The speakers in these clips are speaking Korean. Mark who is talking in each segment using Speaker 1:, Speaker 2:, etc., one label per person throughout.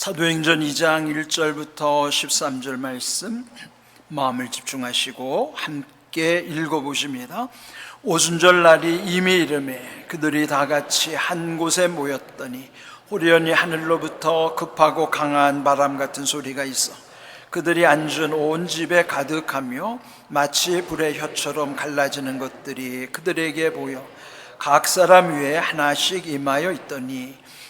Speaker 1: 사도행전 2장 1절부터 13절 말씀 마음을 집중하시고 함께 읽어보십니다. 오순절 날이 이미 이름에 그들이 다 같이 한 곳에 모였더니 호련히 하늘로부터 급하고 강한 바람 같은 소리가 있어 그들이 앉은 온 집에 가득하며 마치 불의 혀처럼 갈라지는 것들이 그들에게 보여 각 사람 위에 하나씩 임하여 있더니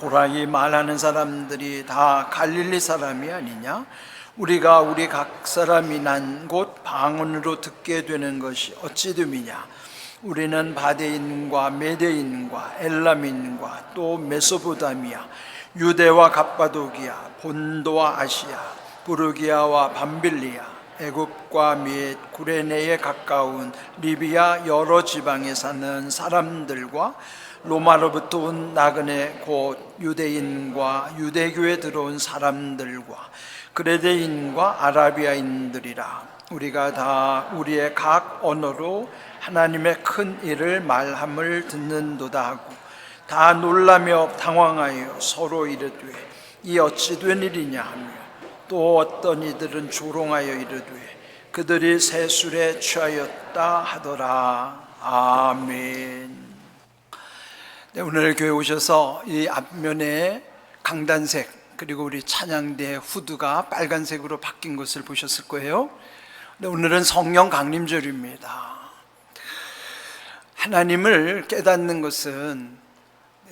Speaker 1: 보라 이 말하는 사람들이 다 갈릴리 사람이 아니냐? 우리가 우리 각 사람이 난 곳 방언으로 듣게 되는 것이 어찌 됨이냐? 우리는 바데인과 메데인과 엘람인과 또 메소포다미아 유대와 갑바도기아 본도와 아시아 부르기아와 밤빌리아 애굽과 및 구레네에 가까운 리비아 여러 지방에 사는 사람들과 로마로부터 온 나그네 곧 유대인과 유대교에 들어온 사람들과 그레데인과 아라비아인들이라. 우리가 다 우리의 각 언어로 하나님의 큰 일을 말함을 듣는도다 하고 다 놀라며 당황하여 서로 이르되 이 어찌 된 일이냐? 하며 또 어떤 이들은 조롱하여 이르되 그들이 세술에 취하였다 하더라. 아멘. 네, 오늘 교회 오셔서 이 앞면에 강단색 그리고 우리 찬양대 후드가 빨간색으로 바뀐 것을 보셨을 거예요. 네, 오늘은 성령 강림절입니다. 하나님을 깨닫는 것은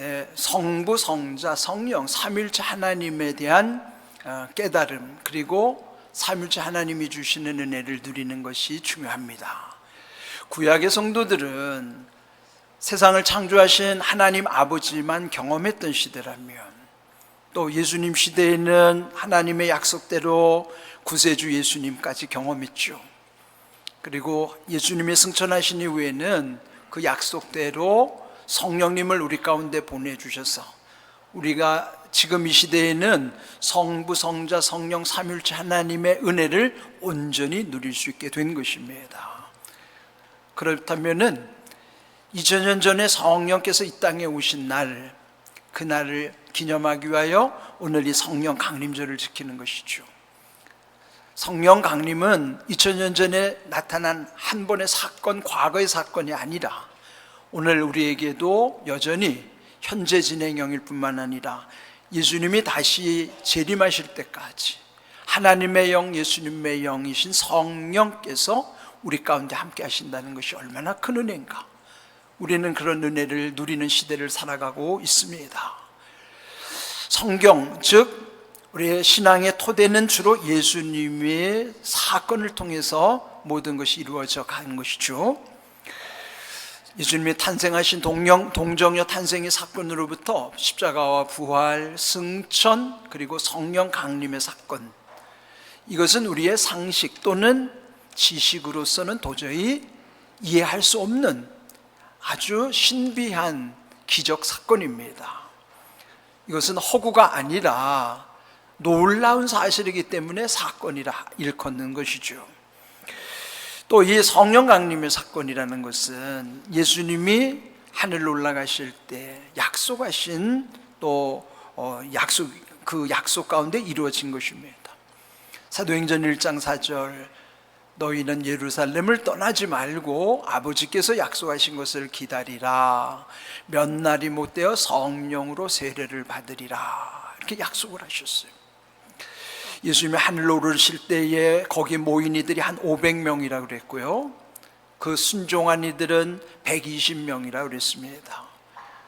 Speaker 1: 예, 성부, 성자, 성령, 삼일체 하나님에 대한 어, 깨달음 그리고 삼일체 하나님이 주시는 은혜를 누리는 것이 중요합니다. 구약의 성도들은 세상을 창조하신 하나님 아버지만 경험했던 시대라면 또 예수님 시대에는 하나님의 약속대로 구세주 예수님까지 경험했죠. 그리고 예수님이 승천하신 이후에는 그 약속대로 성령님을 우리 가운데 보내주셔서 우리가 지금 이 시대에는 성부, 성자, 성령, 삼일체 하나님의 은혜를 온전히 누릴 수 있게 된 것입니다. 그렇다면은 2000년 전에 성령께서 이 땅에 오신 날, 그날을 기념하기 위하여 오늘 이 성령 강림절을 지키는 것이죠. 성령 강림은 2000년 전에 나타난 한 번의 사건, 과거의 사건이 아니라 오늘 우리에게도 여전히 현재 진행형일 뿐만 아니라 예수님이 다시 재림하실 때까지 하나님의 영, 예수님의 영이신 성령께서 우리 가운데 함께 하신다는 것이 얼마나 큰 은혜인가. 우리는 그런 은혜를 누리는 시대를 살아가고 있습니다. 성경, 즉, 우리의 신앙의 토대는 주로 예수님의 사건을 통해서 모든 것이 이루어져 가는 것이죠. 예수님이 탄생하신 동령, 동정녀 탄생의 사건으로부터 십자가와 부활, 승천, 그리고 성령 강림의 사건. 이것은 우리의 상식 또는 지식으로서는 도저히 이해할 수 없는 아주 신비한 기적 사건입니다. 이것은 허구가 아니라 놀라운 사실이기 때문에 사건이라 일컫는 것이죠. 또 이 성령 강림의 사건이라는 것은 예수님이 하늘로 올라가실 때 약속하신 또 어, 약속 그 약속 가운데 이루어진 것입니다. 사도행전 1장 4절 너희는 예루살렘을 떠나지 말고 아버지께서 약속하신 것을 기다리라. 몇 날이 못 되어 성령으로 세례를 받으리라. 이렇게 약속을 하셨어요. 예수님이 하늘로 오르실 때에 거기 모인 이들이 한 500명이라 그랬고요. 그 순종한 이들은 120명이라 그랬습니다.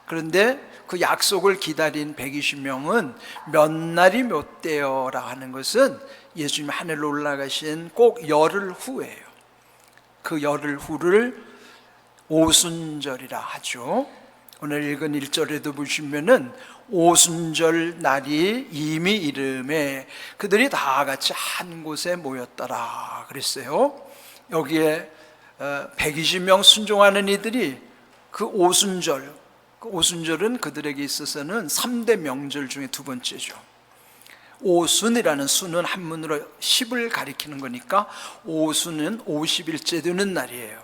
Speaker 1: 그런데 그 약속을 기다린 120명은 몇 날이 몇 되어라 하는 것은 예수님 하늘로 올라가신 꼭 열흘 후예요. 그 열흘 후를 오순절이라 하죠. 오늘 읽은 1절에도 보시면은 오순절 날이 이미 이름에 그들이 다 같이 한 곳에 모였더라 그랬어요. 여기에 120명 순종하는 이들이 그 오순절, 그 오순절은 그들에게 있어서는 3대 명절 중에 두 번째죠. 오순이라는 수는 한문으로 10을 가리키는 거니까 오순은 50일째 되는 날이에요.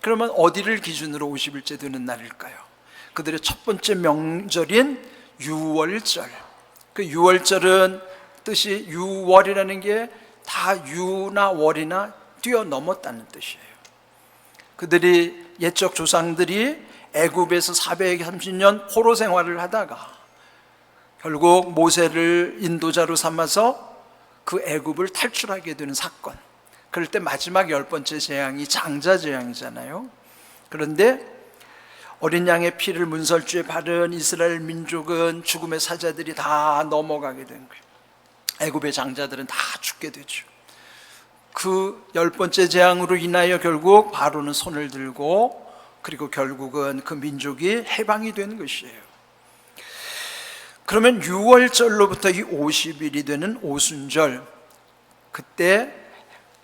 Speaker 1: 그러면 어디를 기준으로 50일째 되는 날일까요? 그들의 첫 번째 명절인 유월절. 그 유월절은 뜻이 유월이라는 게 다 유나 월이나 뛰어넘었다는 뜻이에요. 그들이 옛적 조상들이 애굽에서 430년 포로 생활을 하다가 결국 모세를 인도자로 삼아서 그 애굽을 탈출하게 되는 사건. 그럴 때 마지막 열 번째 재앙이 장자 재앙이잖아요. 그런데 어린 양의 피를 문설주에 바른 이스라엘 민족은 죽음의 사자들이 다 넘어가게 된 거예요. 애굽의 장자들은 다 죽게 되죠. 그 열 번째 재앙으로 인하여 결국 바로는 손을 들고 그리고 결국은 그 민족이 해방이 된 것이에요. 그러면 6월절로부터 이 50일이 되는 오순절 그때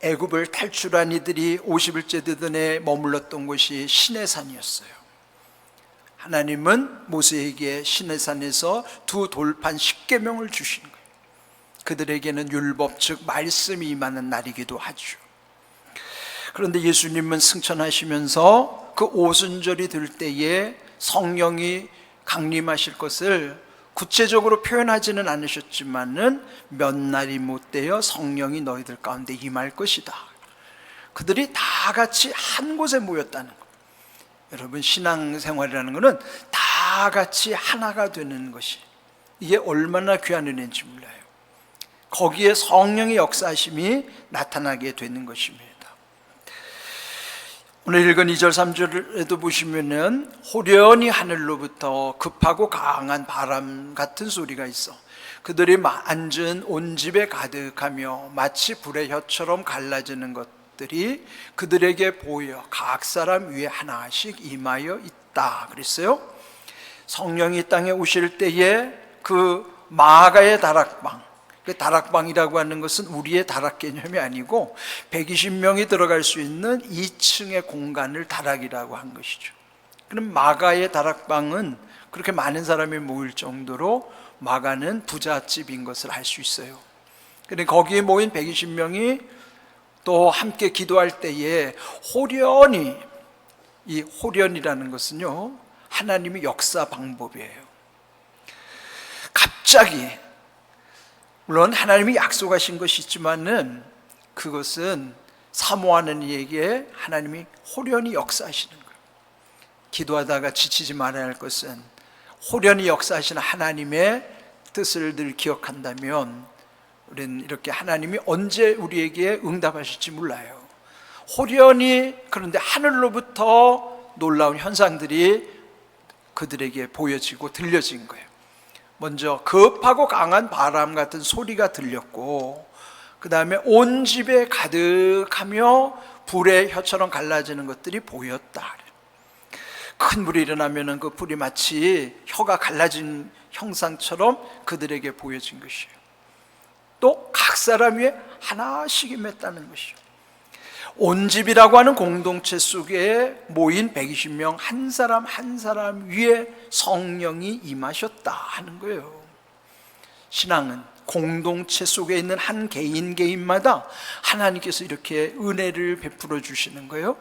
Speaker 1: 애굽을 탈출한 이들이 50일째 되던 해 머물렀던 곳이 시내산이었어요. 하나님은 모세에게 시내산에서 두 돌판 십계명을 주신 거예요. 그들에게는 율법 즉 말씀이 임하는 날이기도 하죠. 그런데 예수님은 승천하시면서 그 오순절이 될 때에 성령이 강림하실 것을 구체적으로 표현하지는 않으셨지만은 몇 날이 못 되어 성령이 너희들 가운데 임할 것이다. 그들이 다 같이 한 곳에 모였다는 것. 여러분 신앙생활이라는 것은 다 같이 하나가 되는 것이 이게 얼마나 귀한 은혜인지 몰라요. 거기에 성령의 역사심이 나타나게 되는 것입니다. 오늘 읽은 2절 3절에도 보시면은 호련히 하늘로부터 급하고 강한 바람 같은 소리가 있어 그들이 앉은 온 집에 가득하며 마치 불의 혀처럼 갈라지는 것들이 그들에게 보여 각 사람 위에 하나씩 임하여 있다 그랬어요. 성령이 땅에 오실 때에 그 마가의 다락방 그 다락방이라고 하는 것은 우리의 다락 개념이 아니고 120명이 들어갈 수 있는 2층의 공간을 다락이라고 한 것이죠. 그럼 마가의 다락방은 그렇게 많은 사람이 모일 정도로 마가는 부잣집인 것을 알 수 있어요. 그런데 거기에 모인 120명이 또 함께 기도할 때에 호련히 이 호련이라는 것은요 하나님의 역사 방법이에요. 갑자기 물론 하나님이 약속하신 것이 있지만은 그것은 사모하는 이에게 하나님이 호련히 역사하시는 거예요. 기도하다가 지치지 말아야 할 것은 호련히 역사하시는 하나님의 뜻을 늘 기억한다면 우리는 이렇게 하나님이 언제 우리에게 응답하실지 몰라요. 호련히 그런데 하늘로부터 놀라운 현상들이 그들에게 보여지고 들려진 거예요. 먼저 급하고 강한 바람 같은 소리가 들렸고 그 다음에 온 집에 가득하며 불의 혀처럼 갈라지는 것들이 보였다. 큰 불이 일어나면 그 불이 마치 혀가 갈라진 형상처럼 그들에게 보여진 것이에요. 또 각 사람 위에 하나씩 임했다는 것이요. 온 집이라고 하는 공동체 속에 모인 120명 한 사람 한 사람 위에 성령이 임하셨다 하는 거예요. 신앙은 공동체 속에 있는 한 개인 개인마다 하나님께서 이렇게 은혜를 베풀어 주시는 거예요.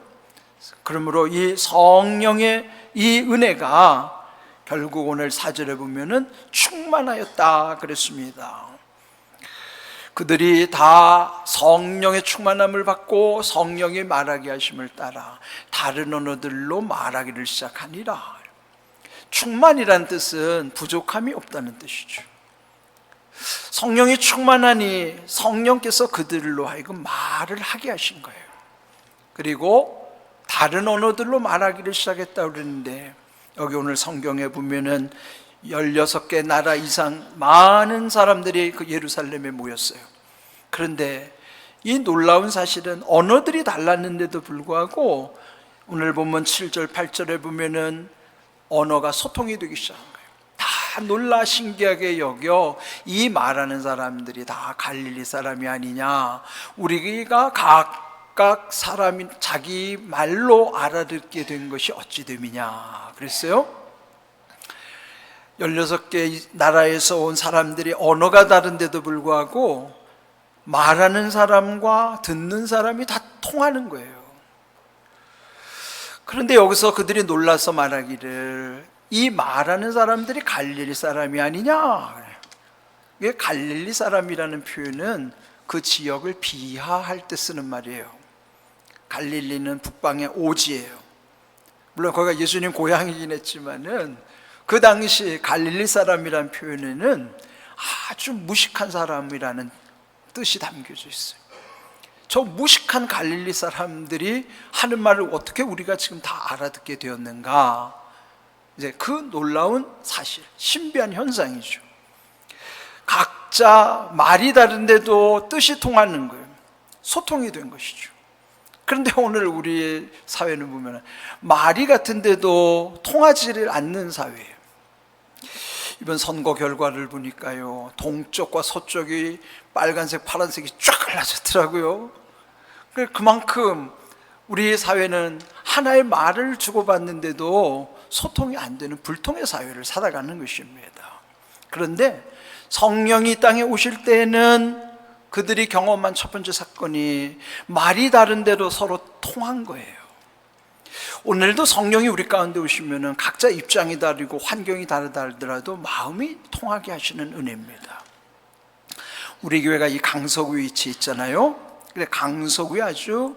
Speaker 1: 그러므로 이 성령의 이 은혜가 결국 오늘 사절에 보면은 충만하였다 그랬습니다. 그들이 다 성령의 충만함을 받고 성령의 말하게 하심을 따라 다른 언어들로 말하기를 시작하니라. 충만이란 뜻은 부족함이 없다는 뜻이죠. 성령이 충만하니 성령께서 그들로 하여금 말을 하게 하신 거예요. 그리고 다른 언어들로 말하기를 시작했다 그러는데 여기 오늘 성경에 보면은 16개 나라 이상 많은 사람들이 그 예루살렘에 모였어요. 그런데 이 놀라운 사실은 언어들이 달랐는데도 불구하고 오늘 보면 7절, 8절에 보면은 언어가 소통이 되기 시작한 거예요. 다 놀라 신기하게 여겨 이 말하는 사람들이 다 갈릴리 사람이 아니냐. 우리가 각각 사람이 자기 말로 알아듣게 된 것이 어찌 됨이냐. 그랬어요. 16개 나라에서 온 사람들이 언어가 다른데도 불구하고 말하는 사람과 듣는 사람이 다 통하는 거예요. 그런데 여기서 그들이 놀라서 말하기를 이 말하는 사람들이 갈릴리 사람이 아니냐. 이게 갈릴리 사람이라는 표현은 그 지역을 비하할 때 쓰는 말이에요. 갈릴리는 북방의 오지예요. 물론 거기가 예수님 고향이긴 했지만은 그 당시 갈릴리 사람이라는 표현에는 아주 무식한 사람이라는 뜻이 담겨져 있어요. 저 무식한 갈릴리 사람들이 하는 말을 어떻게 우리가 지금 다 알아듣게 되었는가? 이제 그 놀라운 사실, 신비한 현상이죠. 각자 말이 다른데도 뜻이 통하는 거예요. 소통이 된 것이죠. 그런데 오늘 우리 사회는 보면 말이 같은데도 통하지를 않는 사회예요. 이번 선거 결과를 보니까요, 동쪽과 서쪽이 빨간색, 파란색이 쫙 갈라졌더라고요. 그만큼 우리 사회는 하나의 말을 주고받는데도 소통이 안 되는 불통의 사회를 살아가는 것입니다. 그런데 성령이 땅에 오실 때에는 그들이 경험한 첫 번째 사건이 말이 다른데도 서로 통한 거예요. 오늘도 성령이 우리 가운데 오시면은 각자 입장이 다르고 환경이 다르다 하더라도 마음이 통하게 하시는 은혜입니다. 우리 교회가 이 강서구에 위치해 있잖아요. 근데 강서구에 아주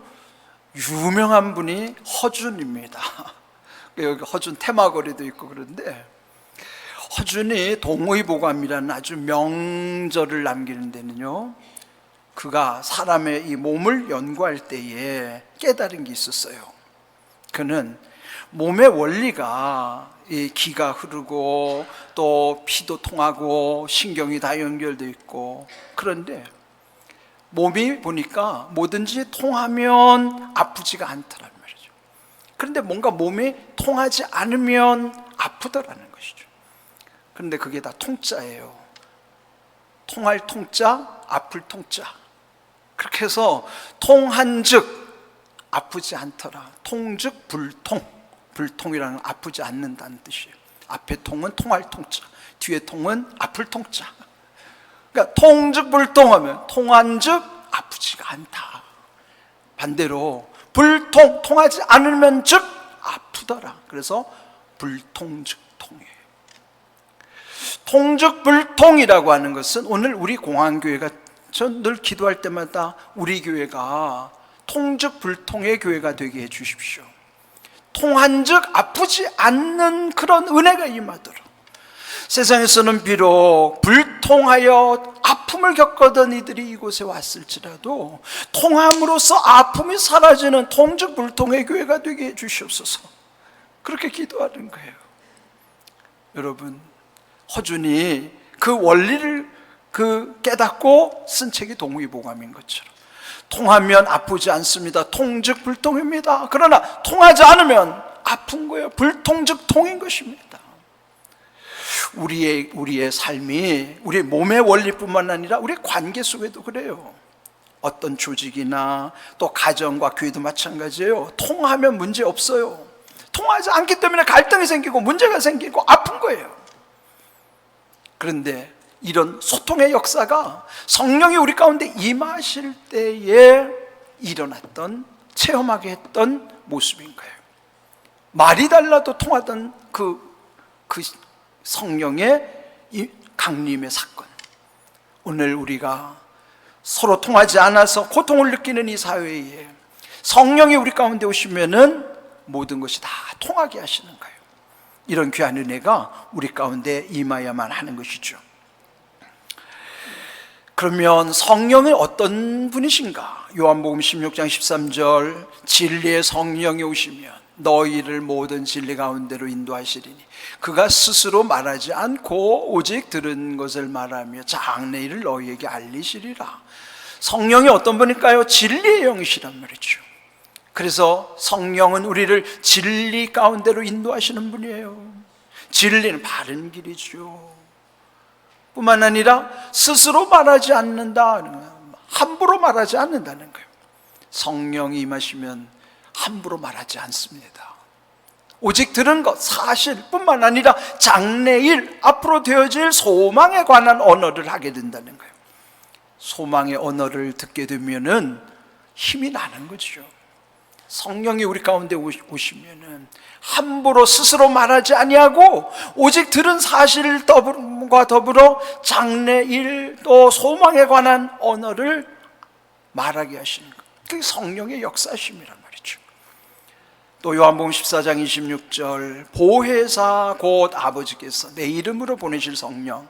Speaker 1: 유명한 분이 허준입니다. 여기 허준 테마거리도 있고 그런데 허준이 동의보감이라는 아주 명절을 남기는 데는요. 그가 사람의 이 몸을 연구할 때에 깨달은 게 있었어요. 그는 몸의 원리가 이 기가 흐르고 또 피도 통하고 신경이 다 연결돼 있고 그런데 몸이 보니까 뭐든지 통하면 아프지가 않더란 말이죠. 그런데 뭔가 몸이 통하지 않으면 아프더라는 것이죠. 그런데 그게 다 통자예요. 통할 통자, 아플 통자. 그렇게 해서 통한 즉 아프지 않더라. 통즉 불통. 불통이라는 아프지 않는다는 뜻이에요. 앞에 통은 통할 통자, 뒤에 통은 아플 통자. 그러니까 통즉 불통하면 통한즉 아프지가 않다. 반대로 불통 통하지 않으면 즉 아프더라. 그래서 불통즉 통이에요. 통즉 불통이라고 하는 것은 오늘 우리 공항교회가 전 늘 기도할 때마다 우리 교회가 통즉 불통의 교회가 되게 해 주십시오. 통한즉 아프지 않는 그런 은혜가 임하도록 세상에서는 비록 불통하여 아픔을 겪었던 이들이 이곳에 왔을지라도 통함으로써 아픔이 사라지는 통즉 불통의 교회가 되게 해 주시옵소서. 그렇게 기도하는 거예요. 여러분, 허준이 그 원리를 그 깨닫고 쓴 책이 동의보감인 것처럼 통하면 아프지 않습니다. 통즉 불통입니다. 그러나 통하지 않으면 아픈 거예요. 불통즉 통인 것입니다. 우리의 우리의 삶이 우리 몸의 원리뿐만 아니라 우리 관계 속에도 그래요. 어떤 조직이나 또 가정과 교회도 마찬가지예요. 통하면 문제 없어요. 통하지 않기 때문에 갈등이 생기고 문제가 생기고 아픈 거예요. 그런데 이런 소통의 역사가 성령이 우리 가운데 임하실 때에 일어났던 체험하게 했던 모습인 거예요. 말이 달라도 통하던 그, 그 성령의 이 강림의 사건. 오늘 우리가 서로 통하지 않아서 고통을 느끼는 이 사회에 성령이 우리 가운데 오시면은 모든 것이 다 통하게 하시는 거예요. 이런 귀한 은혜가 우리 가운데 임하야만 하는 것이죠. 그러면 성령이 어떤 분이신가? 요한복음 16장 13절 진리의 성령이 오시면 너희를 모든 진리 가운데로 인도하시리니 그가 스스로 말하지 않고 오직 들은 것을 말하며 장래일을 너희에게 알리시리라. 성령이 어떤 분일까요? 진리의 영이시란 말이죠. 그래서 성령은 우리를 진리 가운데로 인도하시는 분이에요. 진리는 바른 길이죠. 뿐만 아니라 스스로 말하지 않는다. 함부로 말하지 않는다는 거예요. 성령이 임하시면 함부로 말하지 않습니다. 오직 들은 것, 사실뿐만 아니라 장래일, 앞으로 되어질 소망에 관한 언어를 하게 된다는 거예요. 소망의 언어를 듣게 되면은 힘이 나는 거죠. 성령이 우리 가운데 오시면은 함부로 스스로 말하지 아니하고 오직 들은 사실과 더불어 장래일 또 소망에 관한 언어를 말하게 하시는 것. 그게 성령의 역사심이란 말이죠. 또 요한복음 14장 26절 보혜사 곧 아버지께서 내 이름으로 보내실 성령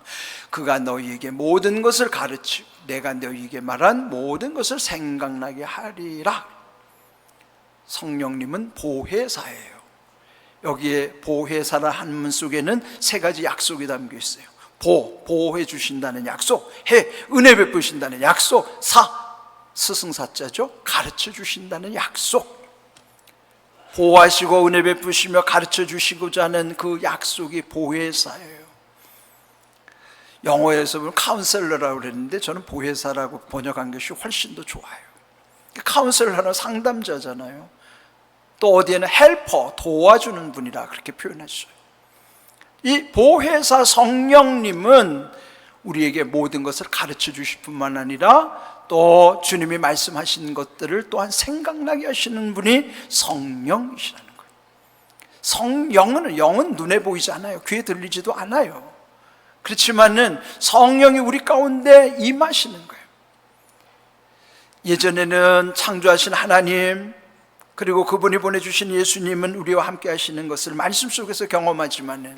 Speaker 1: 그가 너희에게 모든 것을 가르치고 내가 너희에게 말한 모든 것을 생각나게 하리라. 성령님은 보혜사예요. 여기에 보혜사라 한문 속에는 세 가지 약속이 담겨 있어요. 보, 보호해 주신다는 약속, 해, 은혜 베푸신다는 약속, 사, 스승사자죠. 가르쳐 주신다는 약속. 보호하시고 은혜 베푸시며 가르쳐 주시고자 하는 그 약속이 보혜사예요. 영어에서 보면 카운셀러라고 그랬는데 저는 보혜사라고 번역한 것이 훨씬 더 좋아요. 카운셀러는 상담자잖아요. 또 어디에는 헬퍼, 도와주는 분이라 그렇게 표현했어요. 이 보혜사 성령님은 우리에게 모든 것을 가르쳐 주실 뿐만 아니라 또 주님이 말씀하신 것들을 또한 생각나게 하시는 분이 성령이시라는 거예요. 성령은 영은 눈에 보이지 않아요. 귀에 들리지도 않아요. 그렇지만은 성령이 우리 가운데 임하시는 거예요. 예전에는 창조하신 하나님 그리고 그분이 보내주신 예수님은 우리와 함께 하시는 것을 말씀 속에서 경험하지만은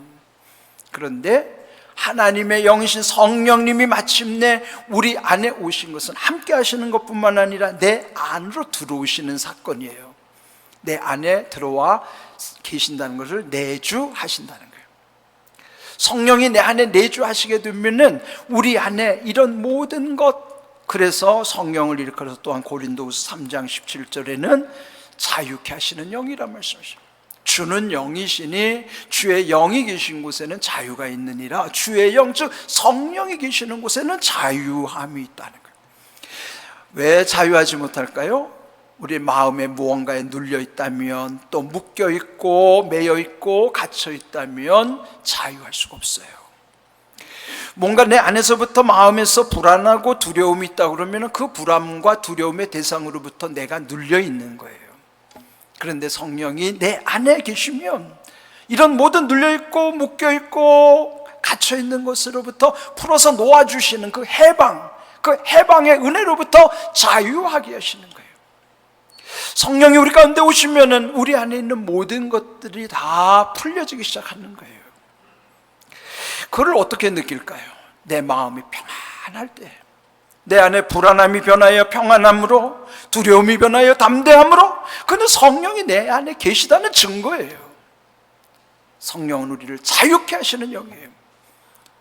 Speaker 1: 그런데 하나님의 영이신 성령님이 마침내 우리 안에 오신 것은 함께 하시는 것뿐만 아니라 내 안으로 들어오시는 사건이에요. 내 안에 들어와 계신다는 것을 내주 하신다는 거예요. 성령이 내 안에 내주 하시게 되면은 우리 안에 이런 모든 것 그래서 성령을 일컬어서 또한 고린도후서 3장 17절에는 자유케 하시는 영이란 말씀이십니다. 주는 영이시니 주의 영이 계신 곳에는 자유가 있느니라 주의 영 즉 성령이 계시는 곳에는 자유함이 있다는 거예요. 왜 자유하지 못할까요? 우리 마음에 무언가에 눌려 있다면 또 묶여 있고 매여 있고 갇혀 있다면 자유할 수가 없어요. 뭔가 내 안에서부터 마음에서 불안하고 두려움이 있다 그러면 그 불안과 두려움의 대상으로부터 내가 눌려 있는 거예요. 그런데 성령이 내 안에 계시면 이런 모든 눌려 있고 묶여 있고 갇혀 있는 것으로부터 풀어서 놓아 주시는 그 해방, 그 해방의 은혜로부터 자유하게 하시는 거예요. 성령이 우리 가운데 오시면은 우리 안에 있는 모든 것들이 다 풀려지기 시작하는 거예요. 그를 어떻게 느낄까요? 내 마음이 평안할 때. 내 안에 불안함이 변하여 평안함으로 두려움이 변하여 담대함으로 그는 성령이 내 안에 계시다는 증거예요. 성령은 우리를 자유케 하시는 영이에요.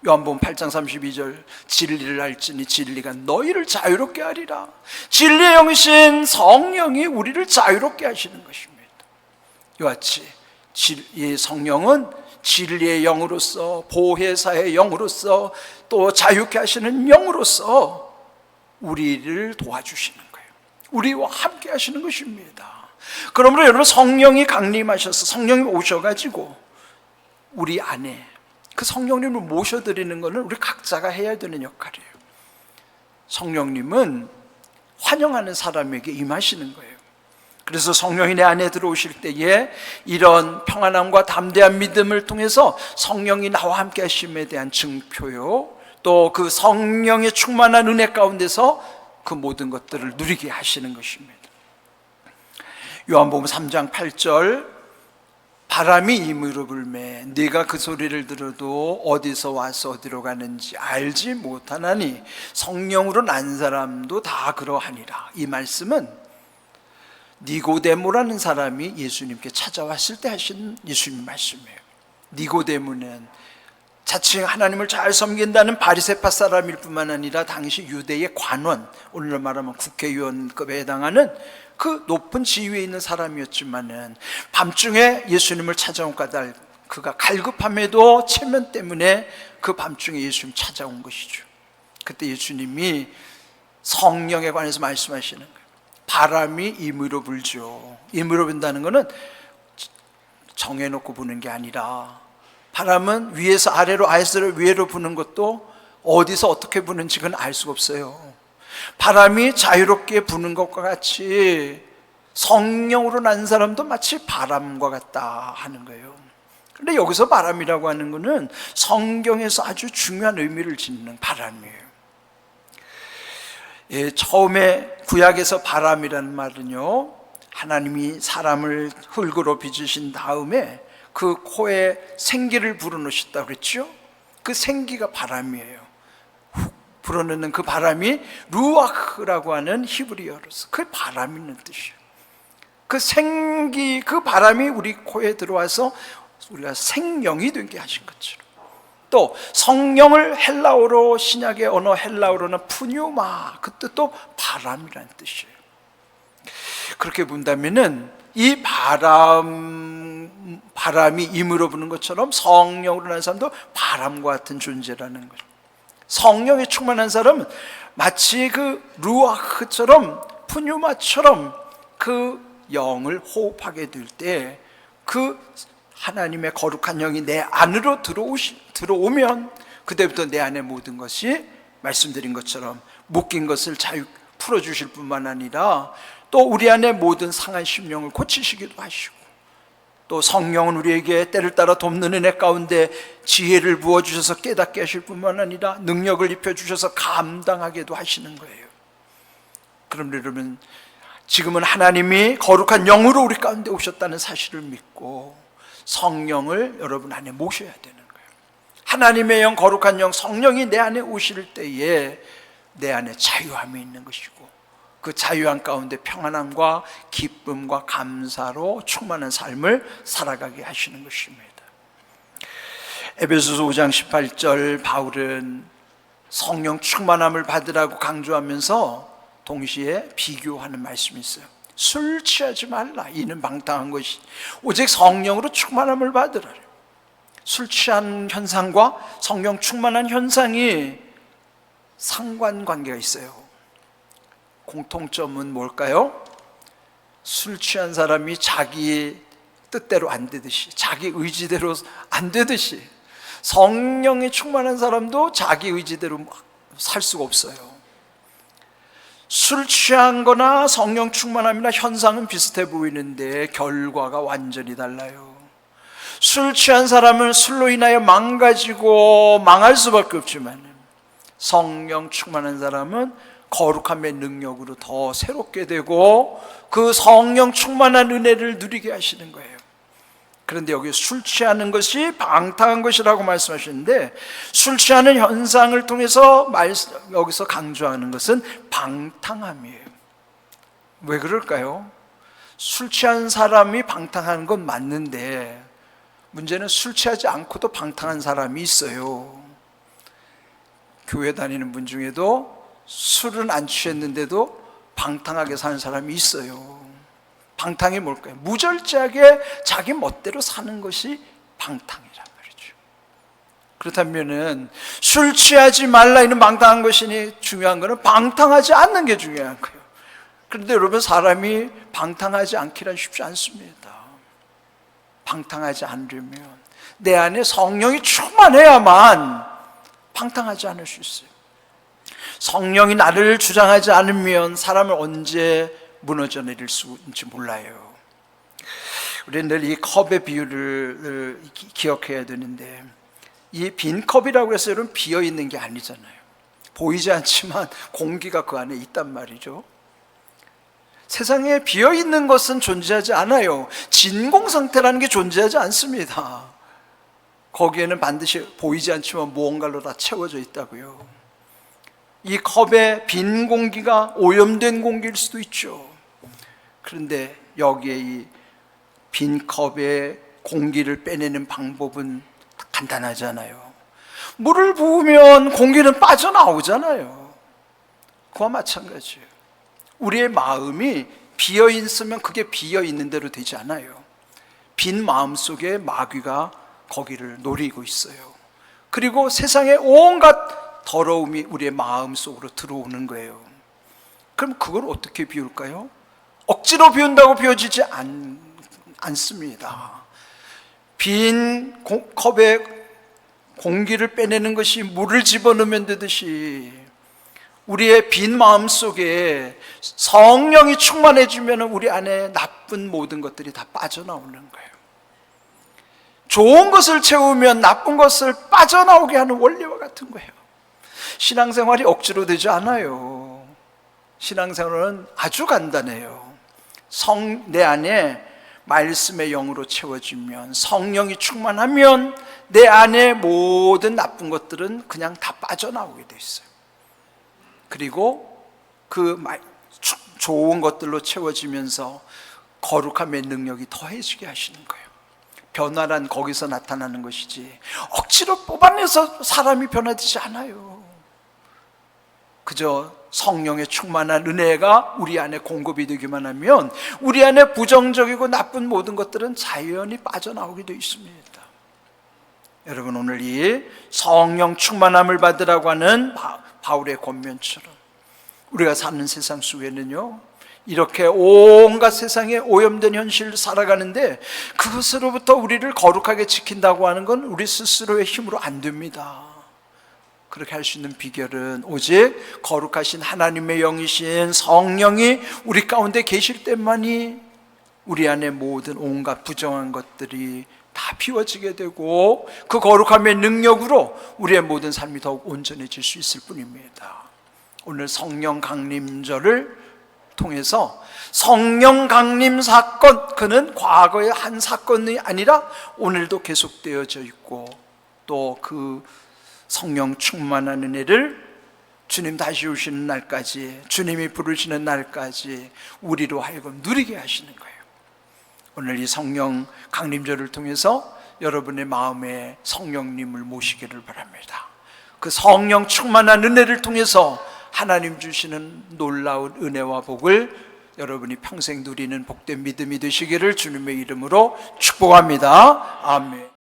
Speaker 1: 요한복음 8장 32절 진리를 알지니 진리가 너희를 자유롭게 하리라. 진리의 영이신 성령이 우리를 자유롭게 하시는 것입니다. 이와 같이 이 성령은 진리의 영으로서 보혜사의 영으로서 또 자유케 하시는 영으로서 우리를 도와주시는 거예요. 우리와 함께 하시는 것입니다. 그러므로 여러분 성령이 강림하셔서 성령이 오셔가지고 우리 안에 그 성령님을 모셔드리는 것은 우리 각자가 해야 되는 역할이에요. 성령님은 환영하는 사람에게 임하시는 거예요. 그래서 성령이 내 안에 들어오실 때에 이런 평안함과 담대한 믿음을 통해서 성령이 나와 함께 하심에 대한 증표요. 또 그 성령의 충만한 은혜 가운데서 그 모든 것들을 누리게 하시는 것입니다. 요한복음 3장 8절 바람이 이 무릎을 매 네가 그 소리를 들어도 어디서 와서 어디로 가는지 알지 못하나니 성령으로 난 사람도 다 그러하니라 이 말씀은 니고데모라는 사람이 예수님께 찾아왔을 때 하신 예수님 말씀이에요 니고데모는 자칭 하나님을 잘 섬긴다는 바리세파 사람일 뿐만 아니라 당시 유대의 관원 오늘날 말하면 국회의원급에 해당하는 그 높은 지위에 있는 사람이었지만은 밤중에 예수님을 찾아온 까닭 그가 갈급함에도 체면 때문에 그 밤중에 예수님 찾아온 것이죠. 그때 예수님이 성령에 관해서 말씀하시는 거예요. 바람이 임의로 불죠. 임의로 분다는 것은 정해놓고 부는 게 아니라 바람은 위에서 아래로 아래서 위로 부는 것도 어디서 어떻게 부는지 그건 알 수가 없어요. 바람이 자유롭게 부는 것과 같이 성령으로 난 사람도 마치 바람과 같다 하는 거예요. 근데 여기서 바람이라고 하는 것은 성경에서 아주 중요한 의미를 짓는 바람이에요. 예, 처음에 구약에서 바람이라는 말은요, 하나님이 사람을 흙으로 빚으신 다음에 그 코에 생기를 불어넣으셨다 그랬죠? 그 생기가 바람이에요. 훅 불어넣는 그 바람이 루아흐라고 하는 히브리어로서 그 바람 있는 뜻이에요. 그 생기, 그 바람이 우리 코에 들어와서 우리가 생명이 되게 하신 것처럼. 또 성령을 헬라어로 신약의 언어 헬라어로는 푸뉴마 그 뜻도 바람이라는 뜻이에요. 그렇게 본다면은 이 바람 바람이 임으로 부는 것처럼 성령으로 난 사람도 바람과 같은 존재라는 거죠. 성령에 충만한 사람은 마치 그 루아흐처럼 푸뉴마처럼 그 영을 호흡하게 될 때 그 하나님의 거룩한 영이 내 안으로 들어오시, 들어오면 그때부터 내 안의 모든 것이 말씀드린 것처럼 묶인 것을 자유 풀어주실 뿐만 아니라 또 우리 안의 모든 상한 심령을 고치시기도 하시고 또 성령은 우리에게 때를 따라 돕는 은혜 가운데 지혜를 부어주셔서 깨닫게 하실 뿐만 아니라 능력을 입혀주셔서 감당하게도 하시는 거예요. 그럼 여러분 지금은 하나님이 거룩한 영으로 우리 가운데 오셨다는 사실을 믿고 성령을 여러분 안에 모셔야 되는 거예요. 하나님의 영, 거룩한 영, 성령이 내 안에 오실 때에 내 안에 자유함이 있는 것이고 그 자유함 가운데 평안함과 기쁨과 감사로 충만한 삶을 살아가게 하시는 것입니다. 에베소서 5장 18절 바울은 성령 충만함을 받으라고 강조하면서 동시에 비교하는 말씀이 있어요. 술 취하지 말라. 이는 방탕한 것이 오직 성령으로 충만함을 받으라. 술 취한 현상과 성령 충만한 현상이 상관관계가 있어요. 공통점은 뭘까요? 술 취한 사람이 자기 뜻대로 안 되듯이, 자기 의지대로 안 되듯이, 성령이 충만한 사람도 자기 의지대로 살 수가 없어요. 술 취한 거나 성령 충만함이나 현상은 비슷해 보이는데 결과가 완전히 달라요. 술 취한 사람은 술로 인하여 망가지고 망할 수밖에 없지만 성령 충만한 사람은 거룩함의 능력으로 더 새롭게 되고 그 성령 충만한 은혜를 누리게 하시는 거예요. 그런데 여기 술 취하는 것이 방탕한 것이라고 말씀하시는데 술 취하는 현상을 통해서 여기서 강조하는 것은 방탕함이에요. 왜 그럴까요? 술 취한 사람이 방탕하는 건 맞는데 문제는 술 취하지 않고도 방탕한 사람이 있어요. 교회 다니는 분 중에도 술은 안 취했는데도 방탕하게 사는 사람이 있어요. 방탕이 뭘까요? 무절제하게 자기 멋대로 사는 것이 방탕이란 말이죠. 그렇다면은 술 취하지 말라 이는 방탕한 것이니 중요한 것은 방탕하지 않는 게 중요한 거예요. 그런데 여러분 사람이 방탕하지 않기란 쉽지 않습니다. 방탕하지 않으려면 내 안에 성령이 충만해야만 방탕하지 않을 수 있어요. 성령이 나를 주장하지 않으면 사람을 언제 무너져 내릴 수 있는지 몰라요. 우리는 늘 이 컵의 비유를 기억해야 되는데 이 빈 컵이라고 해서 여러분 비어 있는 게 아니잖아요. 보이지 않지만 공기가 그 안에 있단 말이죠. 세상에 비어 있는 것은 존재하지 않아요. 진공 상태라는 게 존재하지 않습니다. 거기에는 반드시 보이지 않지만 무언가로 다 채워져 있다고요. 이 컵에 빈 공기가 오염된 공기일 수도 있죠. 그런데 여기에 이 빈 컵에 공기를 빼내는 방법은 간단하잖아요. 물을 부으면 공기는 빠져나오잖아요. 그와 마찬가지예요. 우리의 마음이 비어 있으면 그게 비어 있는 대로 되지 않아요. 빈 마음 속에 마귀가 거기를 노리고 있어요. 그리고 세상의 온갖 더러움이 우리의 마음 속으로 들어오는 거예요. 그럼 그걸 어떻게 비울까요? 억지로 비운다고 비워지지 않, 않습니다. 빈 공- 컵에 공기를 빼내는 것이 물을 집어넣으면 되듯이 우리의 빈 마음 속에 성령이 충만해지면 우리 안에 나쁜 모든 것들이 다 빠져나오는 거예요. 좋은 것을 채우면 나쁜 것을 빠져나오게 하는 원리와 같은 거예요. 신앙생활이 억지로 되지 않아요. 신앙생활은 아주 간단해요. 성, 내 안에 말씀의 영으로 채워지면 성령이 충만하면 내 안에 모든 나쁜 것들은 그냥 다 빠져나오게 돼 있어요. 그리고 그 좋은 것들로 채워지면서 거룩함의 능력이 더해지게 하시는 거예요. 변화란 거기서 나타나는 것이지 억지로 뽑아내서 사람이 변화되지 않아요. 그저 성령의 충만한 은혜가 우리 안에 공급이 되기만 하면 우리 안에 부정적이고 나쁜 모든 것들은 자연히 빠져나오게 되어 있습니다. 여러분 오늘 이 성령 충만함을 받으라고 하는 바- 바울의 권면처럼 우리가 사는 세상 속에는요 이렇게 온갖 세상에 오염된 현실을 살아가는데 그것으로부터 우리를 거룩하게 지킨다고 하는 건 우리 스스로의 힘으로 안 됩니다. 그렇게 할 수 있는 비결은 오직 거룩하신 하나님의 영이신 성령이 우리 가운데 계실 때만이 우리 안에 모든 온갖 부정한 것들이 다 비워지게 되고 그 거룩함의 능력으로 우리의 모든 삶이 더욱 온전해질 수 있을 뿐입니다. 오늘 성령 강림절을 통해서 성령 강림 사건 그는 과거의 한 사건이 아니라 오늘도 계속되어져 있고 또 그 성령 충만한 은혜를 주님 다시 오시는 날까지 주님이 부르시는 날까지 우리로 하여금 누리게 하시는 거예요. 오늘 이 성령 강림절을 통해서 여러분의 마음에 성령님을 모시기를 바랍니다. 그 성령 충만한 은혜를 통해서 하나님 주시는 놀라운 은혜와 복을 여러분이 평생 누리는 복된 믿음이 되시기를 주님의 이름으로 축복합니다. 아멘.